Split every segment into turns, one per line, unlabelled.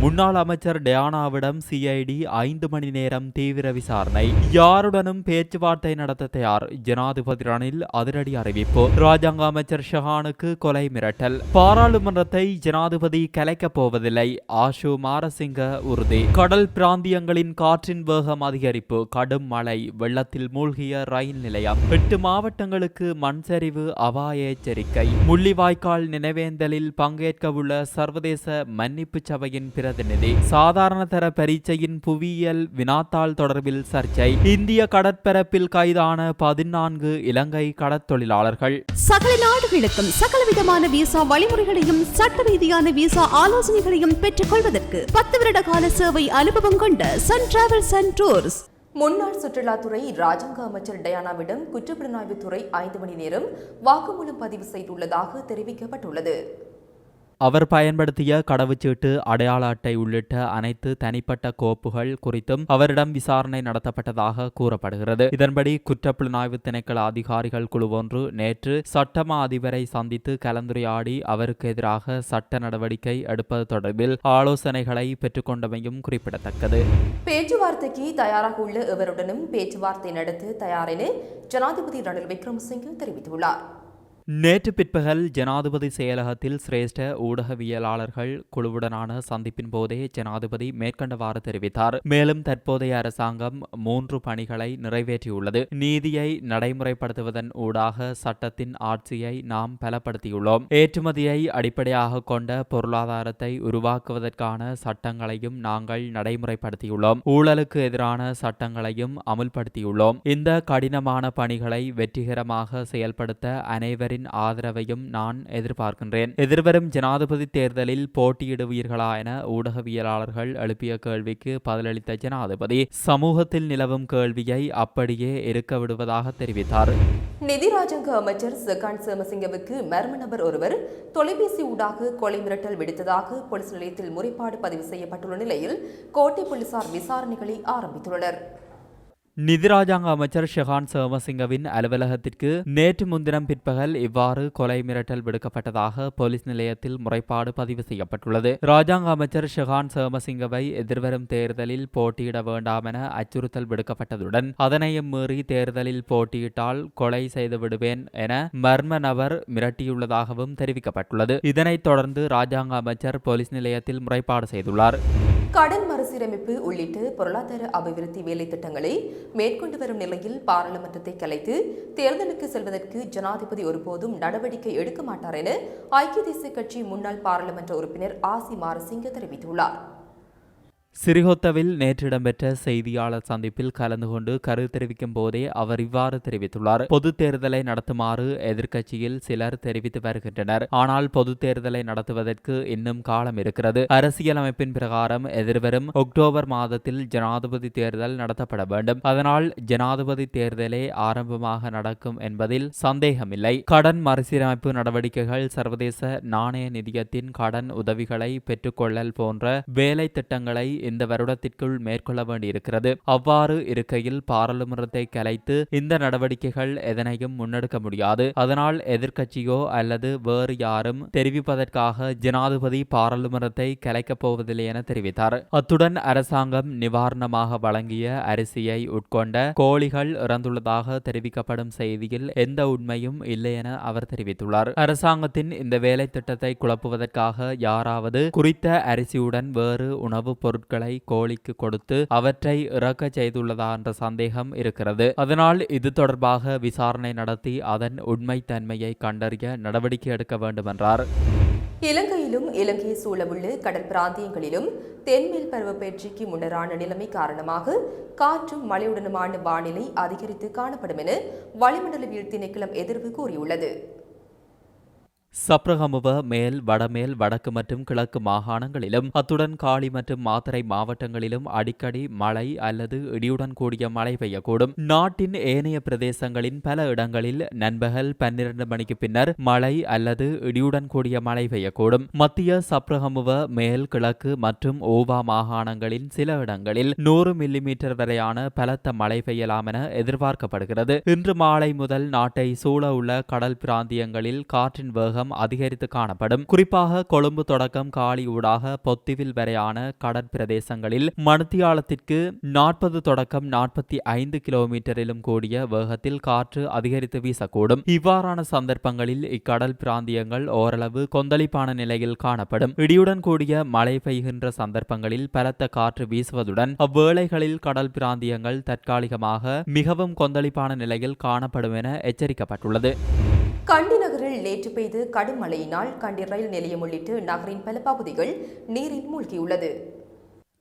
முன்னாள் அமைச்சர் டயானாவிடம் சிஐடி ஐந்து மணி நேரம் தீவிர விசாரணை. யாருடனும் பேச்சுவார்த்தை நடத்த தயார். ஜனாதிபதி ரணில் அதிரடி அறிவிப்பு. ராஜாங்க அமைச்சர் ஷஹானுக்கு கொலை மிரட்டல். பாராளுமன்றத்தை ஜனாதிபதி கலைக்கப் போவதில்லை. ஆஷு மாரசிங்க உறுதி. கடல் பிராந்தியங்களின் காற்றின் வேகம் அதிகரிப்பு. கடும் மழை. வெள்ளத்தில் மூழ்கிய ரயில் நிலையம். எட்டு மாவட்டங்களுக்கு மண் சரிவு அபாய எச்சரிக்கை. முள்ளிவாய்க்கால் நினைவேந்தலில் பங்கேற்கவுள்ள சர்வதேச மன்னிப்பு சபையின் பிரதிநிதி சாதாரண தர பரீட்சையின் புவியியல் வினாத்தாள் தொடர்பில் சர்ச்சை. இந்திய கடற்பரப்பில் கைதான பதினான்கு இலங்கை கடற்தொழிலாளர்கள்.
சகல நாடுகளுக்கும் சகலவிதமான விசா வழிமுறைகளையும் சட்ட ரீதியான விசா ஆலோசனைகளையும் பெற்றுக் கொள்வதற்கு பத்து வருட கால சேவை அனுபவம் கொண்ட சன் டிராவல்ஸ் அண்ட் டூர்ஸ்
முன்னாள் சுற்றுலாத்துறை ராஜாங்க அமைச்சர் டயானாவிடம் குற்றப்புலனாய்வுத்துறை ஐந்து மணி நேரம் வாக்குமூலம் பதிவு செய்துள்ளதாக தெரிவிக்கப்பட்டுள்ளது.
அவர் பயன்படுத்திய கடவுச்சீட்டு அடையாள அட்டை உள்ளிட்ட அனைத்து தனிப்பட்ட கோப்புகள் குறித்தும் அவரிடம் விசாரணை நடத்தப்பட்டதாக கூறப்படுகிறது. இதன்படி குற்றப்புலனாய்வு திணைக்கள அதிகாரிகள் குழு ஒன்று நேற்று சட்டமா அதிபரை சந்தித்து கலந்துரையாடி அவருக்கு எதிராக சட்ட நடவடிக்கை எடுப்பது தொடர்பில் ஆலோசனைகளை பெற்றுக்கொண்டமையும் குறிப்பிடத்தக்கது.
பேச்சுவார்த்தைக்கு தயாராக உள்ள எவருடனும் பேச்சுவார்த்தை நடத்த தயார் என ஜனாதிபதி ரணில் விக்ரமசிங்கே தெரிவித்துள்ளார்.
நேற்று பிற்பகல் ஜனாதிபதி செயலகத்தில் சிரேஷ்ட ஊடகவியலாளர்கள் குழுவுடனான சந்திப்பின் போதே ஜனாதிபதி மேற்கண்டவாறு தெரிவித்தார். மேலும் தற்போதைய அரசாங்கம் மூன்று பணிகளை நிறைவேற்றியுள்ளது. நீதியை நடைமுறைப்படுத்துவதன் ஊடாக சட்டத்தின் ஆட்சியை நாம் பலப்படுத்தியுள்ளோம். ஏற்றுமதியை அடிப்படையாக கொண்ட பொருளாதாரத்தை உருவாக்குவதற்கான சட்டங்களையும் நாங்கள் நடைமுறைப்படுத்தியுள்ளோம். ஊழலுக்கு எதிரான சட்டங்களையும் அமுல்படுத்தியுள்ளோம். இந்த கடினமான பணிகளை வெற்றிகரமாக செயல்படுத்த அனைவரின் ஆதரவையும் நான் எதிர்பார்க்கின்றேன். எதிர்வரும் ஜனாதிபதி தேர்தலில் போட்டியிடுவீர்களா என ஊடகவியலாளர்கள் எழுப்பிய கேள்விக்கு பதிலளித்த ஜனாதிபதி சமூகத்தில் நிலவும் கேள்வியை அப்படியே இருக்க விடுவதாக தெரிவித்தார்.
நிதிராஜங்க அமைச்சர் செகான் சேமசிங்கவுக்கு மர்ம நபர் ஒருவர் தொலைபேசி ஊடாக கொலை மிரட்டல் விடுத்ததாக போலீஸ் நிலையத்தில் முறைப்பாடு பதிவு செய்யப்பட்டுள்ள நிலையில் கோட்டை போலீசார் விசாரணைகளை ஆரம்பித்துள்ளனர்.
நிதி ராஜாங்க அமைச்சர் ஷெஹான் சேமசிங்கவின் அலுவலகத்திற்கு நேற்று முன்தினம் பிற்பகல் இவ்வாறு கொலை மிரட்டல் விடுக்கப்பட்டதாக போலீஸ் நிலையத்தில் முறைப்பாடு பதிவு செய்யப்பட்டுள்ளது. ராஜாங்க அமைச்சர் ஷெஹான் சோமசிங்கவை எதிர்வரும் தேர்தலில் போட்டியிட வேண்டாம் என அச்சுறுத்தல் விடுக்கப்பட்டதுடன் அதனையும் மீறி தேர்தலில் போட்டியிட்டால் கொலை செய்து விடுவேன் என மர்ம நபர் மிரட்டியுள்ளதாகவும் தெரிவிக்கப்பட்டுள்ளது. இதனைத் தொடர்ந்து ராஜாங்க அமைச்சர் போலீஸ் நிலையத்தில் முறைப்பாடு செய்துள்ளார்.
கடன் மறுசீரமைப்பு உள்ளிட்ட பொருளாதார அபிவிருத்தி வேலை திட்டங்களை மேற்கொண்டு வரும் நிலையில் பாராளுமன்றத்தை கலைத்து தேர்தலுக்கு செல்வதற்கு ஜனாதிபதி ஒருபோதும் நடவடிக்கை எடுக்க மாட்டார் என ஐக்கிய தேசிய கட்சி முன்னாள் பாராளுமன்ற உறுப்பினர் ஆசி மாரசிங்க தெரிவித்துள்ளார்.
சிறிகொத்தவில் நேற்று இடம்பெற்ற செய்தியாளர் சந்திப்பில் கலந்து கொண்டு கருத்து தெரிவிக்கும் போதே அவர் இவ்வாறு தெரிவித்துள்ளார். பொது தேர்தலை நடத்துமாறு எதிர்க்கட்சியில் சிலர் தெரிவித்து வருகின்றனர். ஆனால் பொது தேர்தலை நடத்துவதற்கு இன்னும் காலம் இருக்கிறது. அரசியலமைப்பின் பிரகாரம் எதிர்வரும் அக்டோபர் மாதத்தில் ஜனாதிபதி தேர்தல் நடத்தப்பட வேண்டும். அதனால் ஜனாதிபதி தேர்தலே ஆரம்பமாக நடக்கும் என்பதில் சந்தேகமில்லை. கடன் மறுசீரமைப்பு நடவடிக்கைகள் சர்வதேச நாணய நிதியத்தின் கடன் உதவிகளை பெற்றுக்கொள்ளல் போன்ற வேலை திட்டங்களை இந்த வருடத்திற்குள் மேற்கொள்ள வேண்டியிருக்கிறது. அவ்வாறு இருக்கையில் பாராளுமன்றத்தை கலைத்து இந்த நடவடிக்கைகள் எதனையும் முன்னெடுக்க முடியாது. அதனால் எதிர்க்கட்சியோ அல்லது வேறு யாரும் தெரிவிப்பதற்காக ஜனாதிபதி பாராளுமன்றத்தை கலைக்கப் போவதில்லை என தெரிவித்தார். அத்துடன் அரசாங்கம் நிவாரணமாக வழங்கிய அரிசியை உட்கொண்ட கோழிகள் இறந்துள்ளதாக தெரிவிக்கப்படும் செய்தியில் எந்த உண்மையும் இல்லை என அவர் தெரிவித்துள்ளார். அரசாங்கத்தின் இந்த வேலை திட்டத்தை குழப்புவதற்காக யாராவது குறித்த அரிசியுடன் வேறு உணவுப் பொருட்கள் கோழிக்கு கொடுத்து அவற்றை இறக்க செய்துள்ளதா என்ற சந்தேகம் இருக்கிறது. அதனால் இது தொடர்பாக விசாரணை நடத்தி அதன் உண்மைத்தன்மையை கண்டறிய நடவடிக்கை எடுக்க வேண்டும் என்றார்
இலங்கையிலும் இலங்கையை சூழவுள்ள கடல் பிராந்தியங்களிலும் தென்மேல் பருவப்பெயர்ச்சிக்கு முன்னரான நிலைமை காரணமாக காற்றும் மழையுடனுமான வானிலை அதிகரித்து காணப்படும் என வளிமண்டலவியல் திணைக்களம் எதிர்வு கூறியுள்ளது.
சப்ரகமுவ மேல் வடமேல் வடக்கு மற்றும் கிழக்கு மாகாணங்களிலும் அத்துடன் காலி மற்றும் மாத்தறை மாவட்டங்களிலும் அடிக்கடி மழை அல்லது இடியுடன் கூடிய மழை பெய்யக்கூடும். நாட்டின் ஏனைய பிரதேசங்களின் பல இடங்களில் நண்பகல் பன்னிரண்டு மணிக்கு பின்னர் மழை அல்லது இடியுடன் கூடிய மழை பெய்யக்கூடும். மத்திய சப்ரகமுவ மேல் கிழக்கு மற்றும் ஓவா மாகாணங்களின் சில இடங்களில் நூறு மில்லிமீட்டர் வரையான பலத்த மழை பெய்யலாம் என எதிர்பார்க்கப்படுகிறது. இன்று மாலை முதல் நாட்டை சூழ உள்ள கடல் பிராந்தியங்களில் காற்றின் வேகம் அதிகரித்து காணப்படும். குறிப்பாக கொழும்பு தொடக்கம் காலி ஊடாக பொத்திவில் வரையான கடற்பிரதேசங்களில் மணித்தியாலத்திற்கு நாற்பது தொடக்கம் நாற்பத்தி ஐந்து கிலோமீட்டரிலும் கூடிய வேகத்தில் காற்று அதிகரித்து வீசக்கூடும். இவ்வாறான சந்தர்ப்பங்களில் இக்கடல் பிராந்தியங்கள் ஓரளவு கொந்தளிப்பான நிலையில் காணப்படும். இடியுடன் கூடிய மழை பெய்கின்ற சந்தர்ப்பங்களில் பலத்த காற்று வீசுவதுடன் அவ்வேளைகளில் கடல் பிராந்தியங்கள் தற்காலிகமாக மிகவும் கொந்தளிப்பான நிலையில் காணப்படும் என எச்சரிக்கப்பட்டுள்ளது.
கண்டி நகரில் நேற்று பெய்து கடும் மழையினால் கண்டி ரயில் நிலையம் உள்ளிட்டு நகரின் பல பகுதிகள் நீரில் மூழ்கியுள்ளது.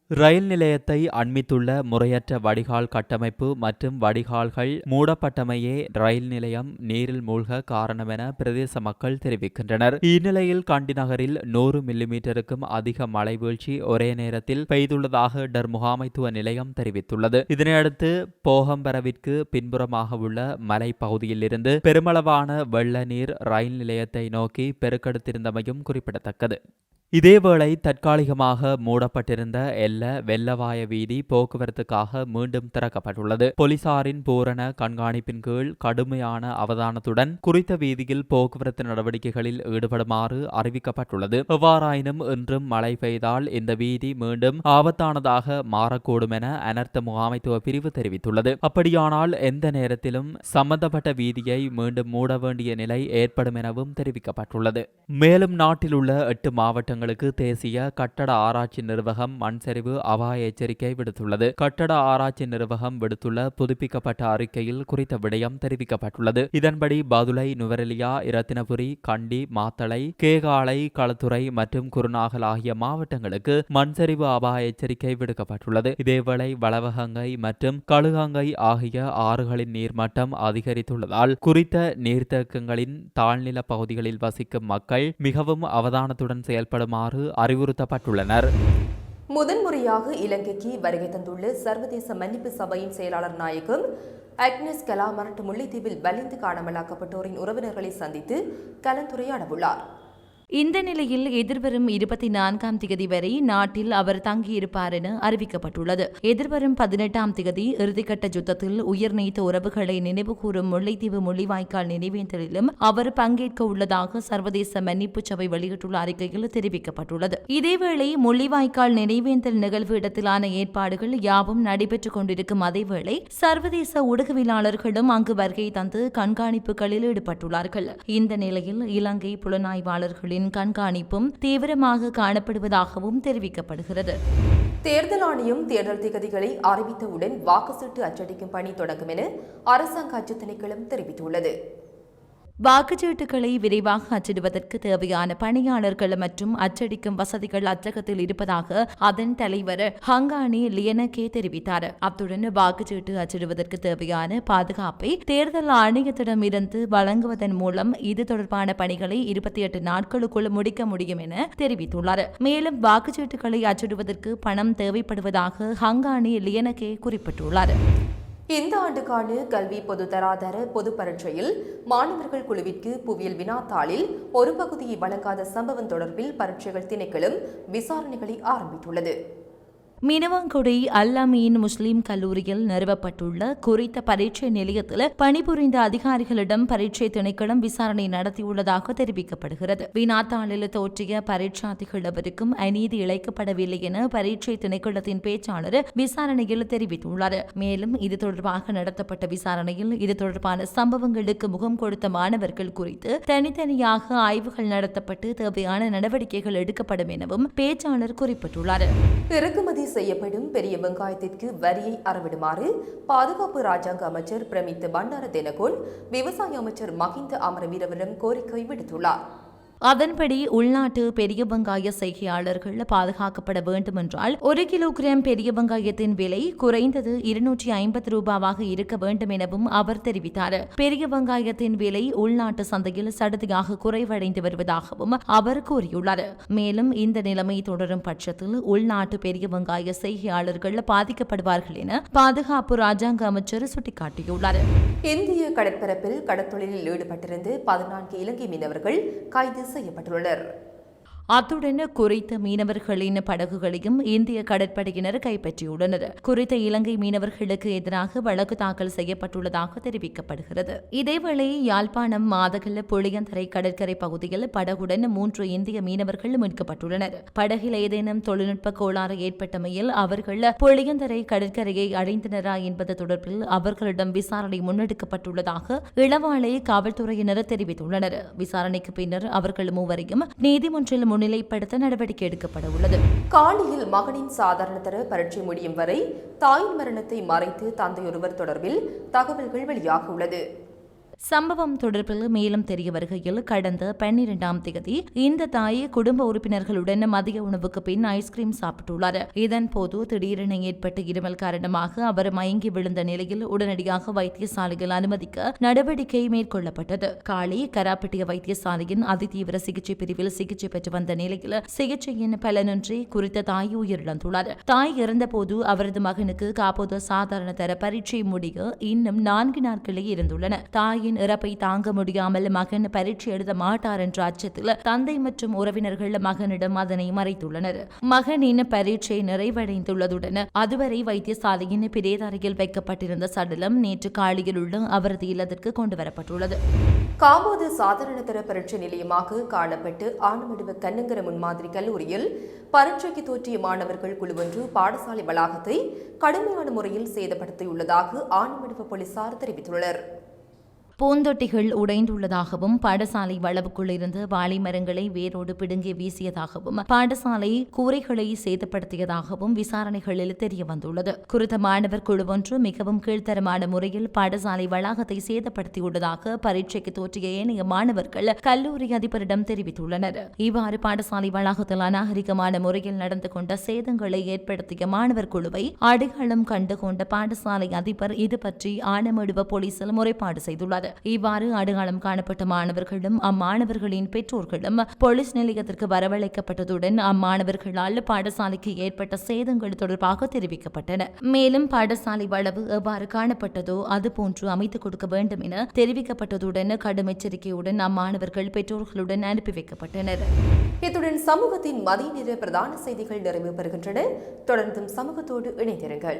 ரயில் நிலையத்தை அண்மித்துள்ள முறையற்ற வடிகால் கட்டமைப்பு மற்றும் வடிகால்கள் மூடப்பட்டமையே ரயில் நிலையம் நீரில் மூழ்க காரணம் என பிரதேச மக்கள் தெரிவிக்கின்றனர். இந்நிலையில் கண்டி நகரில் நூறு மில்லிமீட்டருக்கும் அதிக மழை வீழ்ச்சி ஒரே நேரத்தில் பெய்துள்ளதாக டர் முகாமைத்துவ நிலையம் தெரிவித்துள்ளது. இதனையடுத்து போகம்பரவிற்கு பின்புறமாக உள்ள மலை பகுதியிலிருந்து பெருமளவான வெள்ள நீர் ரயில் நிலையத்தை நோக்கி பெருக்கெடுத்திருந்தமையும் குறிப்பிடத்தக்கது. இதேவேளை தற்காலிகமாக மூடப்பட்டிருந்த எல்ல வெள்ளவாய வீதி போக்குவரத்துக்காக மீண்டும் திறக்கப்பட்டுள்ளது. போலீசாரின் பூரண கண்காணிப்பின் கீழ் கடுமையான அவதானத்துடன் குறித்த வீதியில் போக்குவரத்து நடவடிக்கைகளில் ஈடுபடுமாறு அறிவிக்கப்பட்டுள்ளது. எவ்வாறாயினும் இன்றும் மழை பெய்தால் இந்த வீதி மீண்டும் ஆபத்தானதாக மாறக்கூடும் என அனர்த்த முகாமைத்துவ பிரிவு தெரிவித்துள்ளது. அப்படியானால் எந்த நேரத்திலும் சம்பந்தப்பட்ட வீதியை மீண்டும் மூட வேண்டிய நிலை ஏற்படும் எனவும் தெரிவிக்கப்பட்டுள்ளது. மேலும் நாட்டில் உள்ள எட்டு மாவட்டங்களுக்கு தேசிய கட்டட ஆராய்ச்சி நிர்வாகம் மண் சரிவு அபாய எச்சரிக்கை விடுத்துள்ளது. கட்டட ஆராய்ச்சி நிர்வாகம் விடுத்துள்ள புதுப்பிக்கப்பட்ட அறிக்கையில் குறித்த விடயம் தெரிவிக்கப்பட்டுள்ளது. இதன்படி பதுளை நுவரெலியா இரத்தினபுரி கண்டி மாத்தளை கேகாலை களத்துறை மற்றும் குருநாகல் ஆகிய மாவட்டங்களுக்கு மண் சரிவு அபாய எச்சரிக்கை விடுக்கப்பட்டுள்ளது. இதேவேளை வளவகங்கை மற்றும் கழுகங்கை ஆகிய ஆறுகளின் நீர்மட்டம் அதிகரித்துள்ளதால் குறித்த நீர்த்தேக்கங்களின் தாழ்நில பகுதிகளில் வசிக்கும் மக்கள் மிகவும் அவதானத்துடன் செயல்படுமாறு அறிவுறுத்தப்பட்டுள்ளனர்.
முதன்முறையாக இலங்கைக்கு வருகை தந்துள்ள சர்வதேச மன்னிப்பு சபையின் செயலாளர் நாயகம் அக்னஸ் கலாமரட் முல்லைத்தீவில் வலிந்து காணாமலாக்கப்பட்டோரின் உறவினர்களை சந்தித்து கலந்துரையாடவுள்ளார்.
இந்த நிலையில் எதிர்வரும் இருபத்தி நான்காம் திகதி வரை நாட்டில் அவர் தங்கியிருப்பார் என அறிவிக்கப்பட்டுள்ளது. எதிர்வரும் பதினெட்டாம் திகதி இறுதிக்கட்ட யுத்தத்தில் உயிர் நீத்த உறவுகளை நினைவுகூரும் முல்லைத்தீவு முள்ளிவாய்க்கால் நினைவேந்தலிலும் அவர் பங்கேற்க உள்ளதாக சர்வதேச மன்னிப்பு சபை வெளியிட்டுள்ள அறிக்கையில் தெரிவிக்கப்பட்டுள்ளது. இதேவேளை முள்ளிவாய்க்கால் நினைவேந்தல் நிகழ்வு இடத்திலான ஏற்பாடுகள் யாவும் நடைபெற்றுக் கொண்டிருக்கும் அதேவேளை சர்வதேச ஊடகவியலாளர்களும் அங்கு வருகை தந்து கண்காணிப்புகளில் ஈடுபட்டுள்ளார்கள். இந்த நிலையில் இலங்கை புலனாய்வாளர்களின் கண்காணிப்பும் தீவிரமாக காணப்படுவதாகவும் தெரிவிக்கப்படுகிறது.
தேர்தல் ஆணையம் தேர்தல் திகதிகளை அறிவித்தவுடன் வாக்குச்சீட்டு அச்சடிக்கும் பணி தொடங்கும் என அரசாங்க அச்சு திணைக்களம் தெரிவித்துள்ளது.
வாக்குச்சீட்டுகளை விரைவாக அச்சிடுவதற்கு தேவையான பணியாளர்கள் மற்றும் அச்சடிக்கும் வசதிகள் அச்சகத்தில் இருப்பதாக அதன் தலைவர் ஹங்கானி லியனகே தெரிவித்தார். அத்துடன் வாக்குச்சீட்டு அச்சிடுவதற்கு தேவையான பாதுகாப்பை தேர்தல் ஆணையத்திடம் இருந்து வழங்குவதன் மூலம் இது தொடர்பான பணிகளை இருபத்தி எட்டு நாட்களுக்குள் முடிக்க முடியும் என தெரிவித்துள்ளார். மேலும் வாக்குச்சீட்டுகளை அச்சிடுவதற்கு பணம் தேவைப்படுவதாக ஹங்கானி லியனகே குறிப்பிட்டுள்ளார்.
இந்த ஆண்டுக்கான கல்வி பொதுதராதர பொது பரீட்சையில் மாணவர்கள் குழுவிற்கு புவியியல் வினாத்தாளில் ஒரு பகுதியை வழங்காத சம்பவம் தொடர்பில் பரீட்சைகள் திணைக்களும் விசாரணைகளை ஆரம்பித்துள்ளது.
மினவாங்குடி அல் அமீன் முஸ்லிம் கல்லூரியில் நிறுவப்பட்டுள்ள குறித்த பரீட்சை நிலையத்தில் பணிபுரிந்த அதிகாரிகளிடம் பரீட்சை திணைக்களம் விசாரணை நடத்தியுள்ளதாக தெரிவிக்கப்படுகிறது. வினாத்தாளில் தோற்றிய பரீட்சார்த்திகள் அநீதி இழைக்கப்படவில்லை என பரீட்சை திணைக்களத்தின் பேச்சாளர் விசாரணையில் தெரிவித்துள்ளார். மேலும் இது தொடர்பாக நடத்தப்பட்ட விசாரணையில் இது தொடர்பான சம்பவங்களுக்கு முகம் கொடுத்த மாணவர்கள் குறித்து தனித்தனியாக ஆய்வுகள் நடத்தப்பட்டு தேவையான நடவடிக்கைகள் எடுக்கப்படும் எனவும் பேச்சாளர் குறிப்பிட்டுள்ளார்.
இறக்குமதி செய்யப்படும் பெரிய வெங்காயத்திற்கு வரியை அறவிடுமாறு பாதுகாப்பு ராஜாங்க அமைச்சர் பிரமித் பண்டார தினகோன் விவசாய அமைச்சர் மஹிந்த அமரவீரவரிடம் கோரிக்கை விடுத்துள்ளார்.
அதன்படி உள்நாட்டு பெரிய வெங்காய செய்கையாளர்கள் பாதுகாக்கப்பட வேண்டுமென்றால் ஒரு கிலோகிராம் பெரிய வெங்காயத்தின் விலை குறைந்தது இருநூற்றி ஐம்பது ரூபாவாக இருக்க வேண்டும் எனவும் அவர் தெரிவித்தார். பெரிய வெங்காயத்தின் விலை உள்நாட்டு சந்தையில் சடுதியாக குறைவடைந்து வருவதாகவும் அவர் கூறியுள்ளார். மேலும் இந்த நிலைமை தொடரும் பட்சத்தில் உள்நாட்டு பெரிய வெங்காய செய்கையாளர்கள் பாதிக்கப்படுவார்கள் என பாதுகாப்பு ராஜாங்க அமைச்சர் சுட்டிக்காட்டியுள்ளார்.
இந்திய கடற்பரப்பில் கடற்தொழிலில் ஈடுபட்டிருந்து பதினான்கு இலங்கை மீனவர்கள் கைது செய்யப்பட்டுள்ளனர்.
அத்துடன் குறித்த மீனவர்களின் படகுகளையும் இந்திய கடற்படையினர் கைப்பற்றியுள்ளனர். குறித்த இலங்கை மீனவர்களுக்கு எதிராக வழக்கு தாக்கல் செய்யப்பட்டுள்ளதாக தெரிவிக்கப்படுகிறது. இதேவேளை யாழ்ப்பாணம் மாதகல்ல புளியந்தரை கடற்கரை பகுதியில் படகுடன் மூன்று இந்திய மீனவர்கள் மீட்கப்பட்டுள்ளனர். படகில் ஏதேனும் தொழில்நுட்ப கோளாறு ஏற்பட்டமையில் அவர்கள் புளியந்தரை கடற்கரையை அடைந்தனரா என்பது தொடர்பில் அவர்களிடம் விசாரணை முன்னெடுக்கப்பட்டுள்ளதாக இளவாலை காவல்துறையினர் தெரிவித்துள்ளனர். விசாரணைக்கு பின்னர் அவர்கள் மூவரையும் நீதிமன்றில் முன்னிலைப்படுத்த நடவடிக்கை எடுக்கப்பட உள்ளது.
காலியில் மகனின் சாதாரண தர பரீட்சை முடியும் வரை தாயின் மரணத்தை மறைத்து தந்தையொருவர் தொடர்பில் தகவல்கள் வெளியாக உள்ளது
சம்பவம் தொடர்பில் மேலும் தெரிய வருகையில் கடந்த பன்னிரெண்டாம் தேதி இந்த தாய் குடும்ப உறுப்பினர்களுடன் மதிய உணவுக்கு பின் ஐஸ்கிரீம் சாப்பிட்டுள்ளார். இதன் போது திடீரென ஏற்பட்ட இருமல் காரணமாக அவர் மயங்கி விழுந்த நிலையில் உடனடியாக வைத்தியசாலையில் அனுமதிக்க நடவடிக்கை மேற்கொள்ளப்பட்டது. காளி கராப்பட்டிய வைத்தியசாலையின் அதிதீவிர சிகிச்சை பிரிவில் சிகிச்சை பெற்று வந்த நிலையில் சிகிச்சையின் பலனின்றி குறித்த தாய் உயிரிழந்துள்ளார். தாய் இறந்தபோது அவரது மகனுக்கு காப்போது சாதாரண தர பரீட்சை முடிய இன்னும் நான்கு நாட்களே இருந்துள்ளன. தாய் தாயின் இறப்பை தாங்க முடியாமல் மகன் பரீட்சை எழுத மாட்டார் என்ற அச்சத்தில் தந்தை மற்றும் உறவினர்கள் மகனிடம் அதனை மறைத்துள்ளனர். மகனின் பரீட்சை நிறைவடைந்துள்ளதுடன் அதுவரை வைத்தியசாலையின் பிரேதரையில் வைக்கப்பட்டிருந்த சடலம் நேற்று காலையில் உள்ள அவரது இல்லத்திற்கு கொண்டுவரப்பட்டுள்ளது
காம்போது சாதாரண தர பரீட்சை நிலையமாக காணப்பட்டு ஆனமடுவ கண்ணங்கர முன்மாதிரி கல்லூரியில் பரீட்சைக்கு தோற்றிய மாணவர்கள் குழு ஒன்று பாடசாலை வளாகத்தை கடுமையான முறையில் சேதப்படுத்தியுள்ளதாக ஆனமடுவ போலீசார் தெரிவித்துள்ளனர்.
பூந்தொட்டிகள் உடைந்துள்ளதாகவும் பாடசாலை வளவுக்குள் இருந்து வாழை மரங்களை வேரோடு பிடுங்கி வீசியதாகவும் பாடசாலை கூரைகளை சேதப்படுத்தியதாகவும் விசாரணைகளில் தெரிய வந்துள்ளது குறித்த மாணவர் குழு ஒன்று மிகவும் கீழ்த்தரமான முறையில் பாடசாலை வளாகத்தை சேதப்படுத்தியுள்ளதாக பரீட்சைக்கு தோற்றிய ஏனைய மாணவர்கள் கல்லூரி அதிபரிடம் தெரிவித்துள்ளனர். இவ்வாறு பாடசாலை வளாகத்தில் அநாகரிகமான முறையில் நடந்து கொண்ட சேதங்களை ஏற்படுத்திய மாணவர் குழுவை அடையாளம் கண்டு கொண்ட பாடசாலை அதிபர் இது பற்றி ஆனமடுவ போலீசில் முறைப்பாடு செய்துள்ளார் இவ்வாறு அடையாளம் காணப்பட்ட மாணவர்களும் அம்மாணவர்களின் பெற்றோர்களும் போலீஸ் நிலையத்திற்கு வரவழைக்கப்பட்டதுடன் அம்மாணவர்களால் பாடசாலைக்கு ஏற்பட்ட சேதங்கள் தொடர்பாக தெரிவிக்கப்பட்டன. மேலும் பாடசாலை வளவு எவ்வாறு காணப்பட்டதோ அதுபோன்று அமைத்துக் கொடுக்க வேண்டும் என தெரிவிக்கப்பட்டதுடன் கடும் எச்சரிக்கையுடன் அம்மாணவர்கள் பெற்றோர்களுடன் அனுப்பி வைக்கப்பட்டனர்.
இத்துடன் சமூகத்தின் மதிய நேர பிரதான செய்திகள் நிறைவு பெறுகின்றன. தொடர்ந்தும் சமூகத்தோடு இணைந்திருங்கள்.